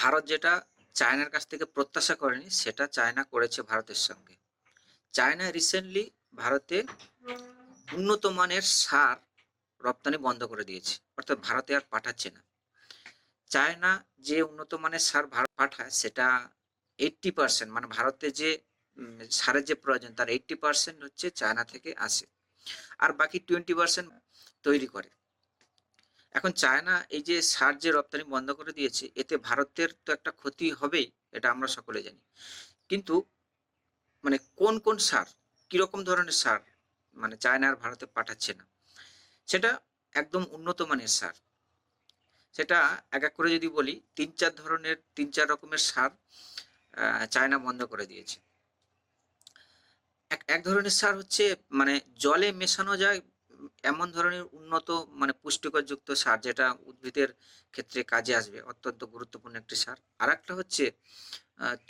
ভারত যেটা চায়নার কাছ থেকে প্রত্যাশা করেনি, সেটা চায়না করেছে ভারতের সঙ্গে। চায়না রিসেন্টলি ভারতে উন্নত মানের সার রপ্তানি বন্ধ করে দিয়েছে, অর্থাৎ ভারতে আর পাঠাচ্ছে না। চায়না যে উন্নত মানের সার ভারত পাঠায়, সেটা এইটটি পার্সেন্ট মানে ভারতে যে সারের যে প্রয়োজন, তার এইট্টি পার্সেন্ট হচ্ছে চায়না থেকে আসে। আর বাকি টোয়েন্টি পার্সেন্ট তৈরি করে। এখন চায়না এই যে সার যে রপ্তানি বন্ধ করে দিয়েছে, এতে ভারতের তো একটা ক্ষতি হবেই, এটা আমরা সকলে জানি। কিন্তু মানে কোন কোন সার, কীরকম ধরনের সার মানে চায়না আর ভারতে পাঠাচ্ছে না, সেটা একদম উন্নত মানের সার। সেটা এক এক করে যদি বলি, তিন, চার ধরনের, তিন, চার রকমের সার চায়না বন্ধ করে দিয়েছে। এক এক ধরনের সার হচ্ছে মানে জলে মেশানো যায় এমন ধরনের উন্নত মানে পুষ্টিকরযুক্ত সার যেটা উদ্ভিদের ক্ষেত্রে কাজে আসবে, অত্যন্ত গুরুত্বপূর্ণ একটি সার। আর একটা হচ্ছে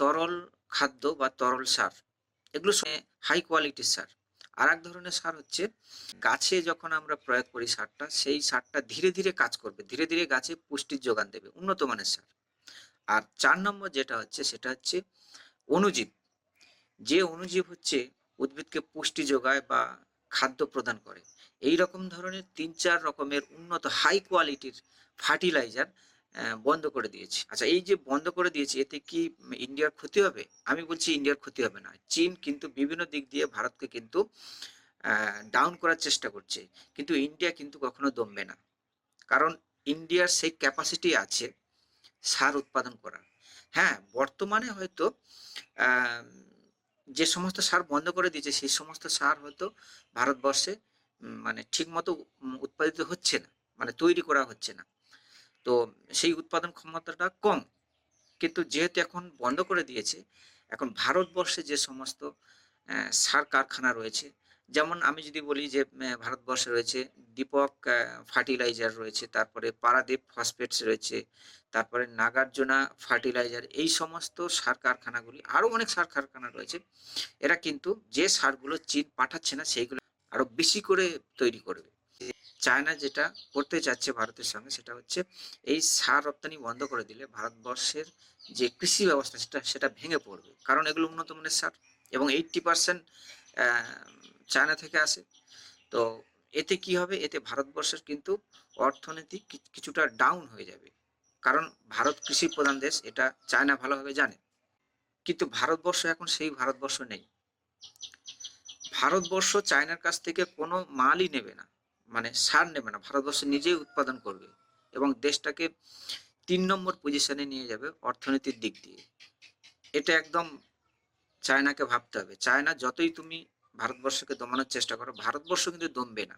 তরল খাদ্য বা তরল সার, এগুলো হাই কোয়ালিটির সার। আর এক ধরনের সার হচ্ছে, গাছে যখন আমরা প্রয়োগ করি সারটা, সেই সারটা ধীরে ধীরে কাজ করবে, ধীরে ধীরে গাছে পুষ্টির যোগান দেবে, উন্নত মানের সার। আর চার নম্বর যেটা হচ্ছে, সেটা হচ্ছে অণুজীব যে অণুজীব হচ্ছে উদ্ভিদকে পুষ্টি যোগায় বা খাদ্য প্রদান করে। এই রকম ধরনের তিন চার রকমের উন্নত হাই কোয়ালিটির ফার্টিলাইজার বন্ধ করে দিয়েছে। আচ্ছা এই যে বন্ধ করে দিয়েছে, এতে কি ইন্ডিয়ার ক্ষতি হবে? আমি বলছি ইন্ডিয়ার ক্ষতি হবে না। চীন কিন্তু বিভিন্ন দিক দিয়ে ভারতকে কিন্তু ডাউন করার চেষ্টা করছে। কিন্তু ইন্ডিয়া কিন্তু কখনো দমবে না। কারণ ইন্ডিয়ার সেই ক্যাপাসিটি আছে সার উৎপাদন করার। হ্যাঁ বর্তমানে হয়তো যে সমস্ত সার বন্ধ করে দিয়েছে, সেই সমস্ত সার হয়তো ভারতবর্ষে মানে ঠিক মতো উৎপাদিত হচ্ছে না মানে তৈরি করা হচ্ছে না। তো সেই উৎপাদন ক্ষমতাটা কম, কিন্তু যেহেতু এখন বন্ধ করে দিয়েছে, এখন ভারতবর্ষে যে সমস্ত সার কারখানা রয়েছে, যেমন আমি যদি বলি যে ভারতবর্ষে রয়েছে দীপক ফার্টিলাইজার রয়েছে, তারপরে পারাদীপ ফসফেটস রয়েছে, তারপরে নাগার্জুনা ফার্টিলাইজার এই সমস্ত সার কারখানাগুলি আরও অনেক সার কারখানা রয়েছে, এরা কিন্তু যে সারগুলো চীন পাঠাচ্ছে না, সেইগুলো আরও বেশি করে তৈরি করবে। চায়না যেটা করতে চাচ্ছে ভারতের সঙ্গে, সেটা হচ্ছে এই সার রপ্তানি বন্ধ করে দিলে ভারতবর্ষের যে কৃষি ব্যবস্থা, সেটা সেটা ভেঙে পড়বে, কারণ এগুলো উন্নত মানের সার এবং এইটটি পার্সেন্ট চায়না থেকে আসে। তো এতে কি হবে? এতে ভারতবর্ষের কিন্তু অর্থনীতি কিছুটা ডাউন হয়ে যাবে। কারণ ভারত কৃষি প্রধান দেশ, এটা চায়না ভালোভাবে জানে। কিন্তু ভারতবর্ষ এখন সেই ভারতবর্ষ নেই। ভারতবর্ষ চায়নার কাছ থেকে কোনো মালই নেবে না। মানে সার নেবে না। ভারতবর্ষ নিজেই উৎপাদন করবে এবং দেশটাকে তিন নম্বর পজিশনে নিয়ে যাবে অর্থনীতির দিক দিয়ে। এটা একদম চায়নাকে ভাবতে হবে। চায়না যতই তুমি ভারতবর্ষকে দমানোর চেষ্টা করো। ভারতবর্ষ কিন্তু দমবে না।